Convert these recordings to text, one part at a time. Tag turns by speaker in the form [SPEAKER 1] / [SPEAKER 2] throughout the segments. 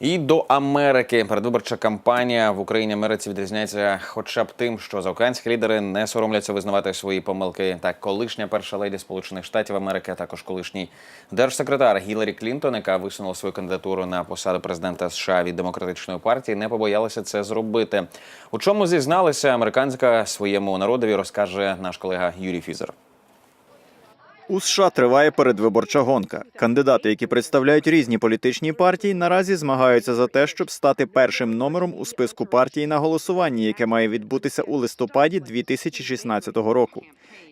[SPEAKER 1] І до Америки передвиборча кампанія в Україні Америці відрізняється хоча б тим, що заокеанські лідери не соромляться визнавати свої помилки. Так, колишня перша леді Сполучених Штатів Америки, а також колишній держсекретар Гіларі Клінтон, яка висунула свою кандидатуру на посаду президента США від демократичної партії, не побоялася це зробити. У чому зізналася американська своєму народові, розкаже наш колега Юрій Фізер.
[SPEAKER 2] У США триває передвиборча гонка. Кандидати, які представляють різні політичні партії, наразі змагаються за те, щоб стати першим номером у списку партій на голосуванні, яке має відбутися у листопаді 2016 року.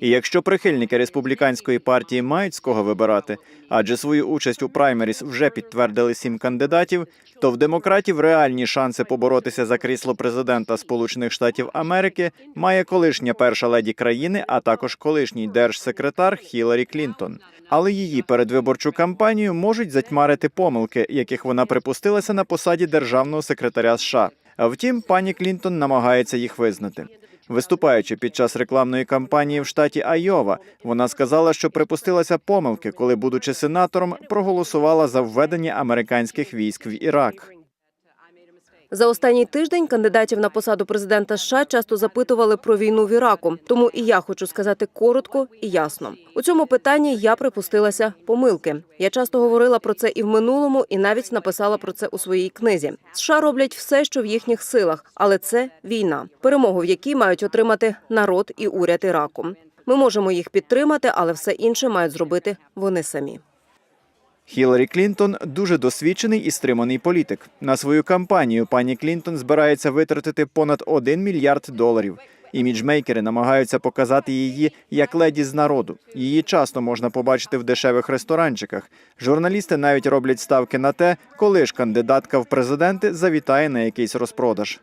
[SPEAKER 2] І якщо прихильники республіканської партії мають з кого вибирати, адже свою участь у праймеріс вже підтвердили сім кандидатів, то в демократів реальні шанси поборотися за крісло президента Сполучених Штатів Америки має колишня перша леді країни, а також колишній держсекретар Хіларі Клінтон. Але її передвиборчу кампанію можуть затьмарити помилки, яких вона припустилася на посаді державного секретаря США. Втім, пані Клінтон намагається їх визнати. Виступаючи під час рекламної кампанії в штаті Айова, вона сказала, що припустилася помилки, коли, будучи сенатором, проголосувала за введення американських військ в Ірак.
[SPEAKER 3] За останній тиждень кандидатів на посаду президента США часто запитували про війну в Іраку. Тому і я хочу сказати коротко і ясно. У цьому питанні я припустилася помилки. Я часто говорила про це і в минулому, і навіть написала про це у своїй книзі. США роблять все, що в їхніх силах, але це війна, перемогу в якій мають отримати народ і уряд Іраку. Ми можемо їх підтримати, але все інше мають зробити вони самі.
[SPEAKER 2] Хіларі Клінтон дуже досвідчений і стриманий політик. На свою кампанію пані Клінтон збирається витратити понад 1 мільярд доларів. Іміджмейкери намагаються показати її як леді з народу. Її часто можна побачити в дешевих ресторанчиках. Журналісти навіть роблять ставки на те, коли ж кандидатка в президенти завітає на якийсь розпродаж.